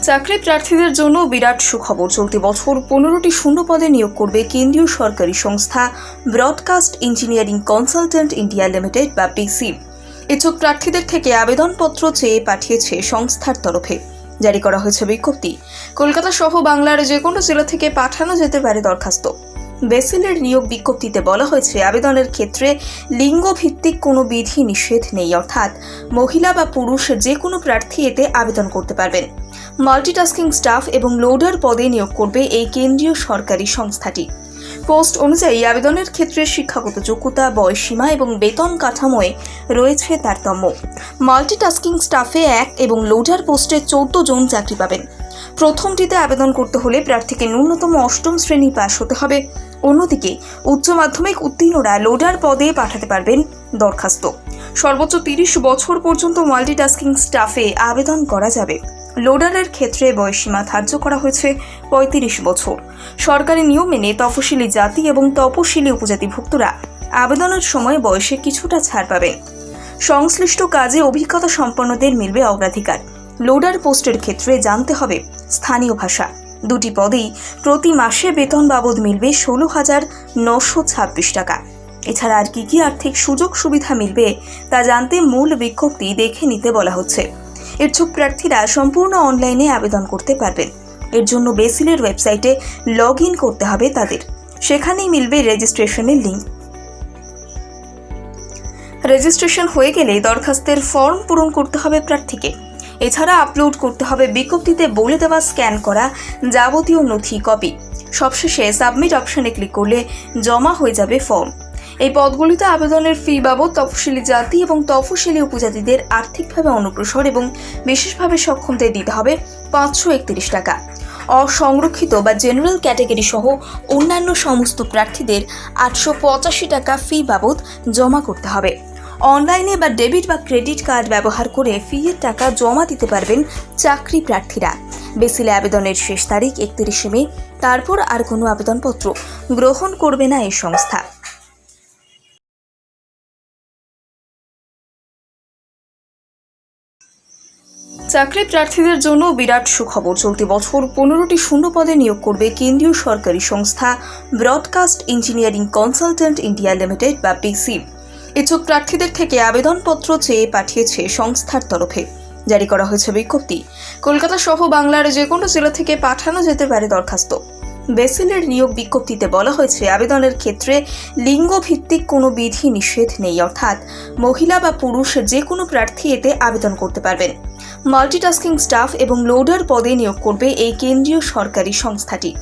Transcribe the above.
চাকরি প্রার্থীদের জন্য বিরাট সুখবর। চলতি বছর পনেরোটি শূন্য পদে নিয়োগ করবে কেন্দ্রীয় সরকারি সংস্থা Broadcast Engineering Consultants India Limited বা পিসি ইচ্ছুক প্রার্থীদের থেকে আবেদনপত্র চেয়ে পাঠিয়েছে সংস্থার তরফে। জারি করা হয়েছে বিজ্ঞপ্তি। কলকাতা সহ বাংলার যে কোনো জেলা থেকে পাঠানো যেতে পারে দরখাস্ত। বেসিলের নিয়োগ বিজ্ঞপ্তিতে বলা হয়েছে, আবেদনের ক্ষেত্রে লিঙ্গ ভিত্তিক কোনো বিধি নিষেধ নেই। অর্থাৎ মহিলা বা পুরুষ যে কোনো প্রার্থী এতে আবেদন করতে পারবেন। মাল্টিটাস্কিং স্টাফ এবং লোডার পদে নিয়োগ করবে এই কেন্দ্রীয় সরকারি সংস্থাটি। পোস্ট অনুযায়ী, আবেদনের ক্ষেত্রে শিক্ষাগত যোগ্যতা বয়সীমা এবং বেতন কাঠামোয় রয়েছে তারতম্য। মাল্টিটাস্কিং স্টাফে এক এবং লোডার পোস্টে চৌদ্দ জন চাকরি পাবেন। প্রথমটিতে আবেদন করতে হলে প্রার্থীকে ন্যূনতম অষ্টম শ্রেণি পাশ হতে হবে। অন্যদিকে, উচ্চ মাধ্যমিক উত্তীর্ণরা লোডার পদে পাঠাতে পারবেন দরখাস্ত। সর্বোচ্চ তিরিশ বছর পর্যন্ত মাল্টিটাস্কিং স্টাফে আবেদন করা যাবে। লোডারের ক্ষেত্রে বয়সীমা ধার্য করা হয়েছে পঁয়ত্রিশ বছর। সরকারি নিয়ম মেনে তফসিলি জাতি এবং তপশিলি উপজাতিভুক্তরা আবেদনের সময় বয়সে কিছুটা ছাড় পাবেন। সংশ্লিষ্ট কাজে অভিজ্ঞতা সম্পন্নদের মিলবে অগ্রাধিকার। লোডার পোস্টের ক্ষেত্রে জানতে হবে স্থানীয় ভাষা। দুটি পদেই প্রতি মাসে বেতন বাবদ মিলবে ষোলো হাজার নশো ছাব্বিশ টাকা। এছাড়া আর কী কী আর্থিক সুযোগ সুবিধা মিলবে তা জানতে মূল বিজ্ঞপ্তি দেখে নিতে বলা হচ্ছে। ইচ্ছুক প্রার্থীরা সম্পূর্ণ অনলাইনে আবেদন করতে পারবেন। এর জন্য বেসিলের ওয়েবসাইটে লগ করতে হবে তাদের। সেখানেই মিলবে রেজিস্ট্রেশনের লিঙ্ক। রেজিস্ট্রেশন হয়ে গেলে দরখাস্তের ফর্ম পূরণ করতে হবে প্রার্থীকে। এছাড়া আপলোড করতে হবে বিজ্ঞপ্তিতে বলে দেওয়া স্ক্যান করা যাবতীয় নথি কপি সবশেষে সাবমিট অপশনে ক্লিক করলে জমা হয়ে যাবে ফর্ম এই পদগুলিতে আবেদনের ফি বাবদ তফসিলি জাতি এবং তফসিলি উপজাতিদের আর্থিকভাবে অনগ্রসর এবং বিশেষভাবে সক্ষমদের দিতে হবে পাঁচশো একত্রিশ টাকা। অসংরক্ষিত বা জেনারেল ক্যাটাগরি সহ অন্যান্য সমস্ত প্রার্থীদের আটশো পঁচাশি টাকা ফি বাবদ জমা করতে হবে। অনলাইনে বা ডেবিট বা ক্রেডিট কার্ড ব্যবহার করে ফি এর টাকা জমা দিতে পারবেন চাকরি প্রার্থীরা। বেসিলে আবেদনের শেষ তারিখ একত্রিশে মে, তারপর আর কোনো আবেদনপত্র গ্রহণ করবে না এই সংস্থা। চাকরি প্রার্থীদের জন্য বিরাট সুখবর, চলতি বছর পনেরোটি শূন্য পদে নিয়োগ করবে কেন্দ্রীয় সরকারি সংস্থা Broadcast Engineering Consultants India Limited বা পিসি ইচ্ছুক প্রার্থীদের থেকে আবেদনপত্র চেয়ে পাঠিয়েছে সংস্থার তরফে। জারি করা হয়েছে বিজ্ঞপ্তি। কলকাতা সহ বাংলার যে কোনো জেলা থেকে পাঠানো যেতে পারে দরখাস্ত। বেসিলের নিয়োগ বিজ্ঞপ্তিতে বলা হয়েছে, আবেদনের ক্ষেত্রে লিঙ্গ ভিত্তিক কোনো বিধি নিষেধ নেই, অর্থাৎ মহিলা বা পুরুষ যে কোনো প্রার্থী এতে আবেদন করতে পারবেন। মাল্টিটাস্কিং স্টাফ এবং লোডার পদে নিয়োগ করবে এই কেন্দ্রীয় সরকারি সংস্থাটি।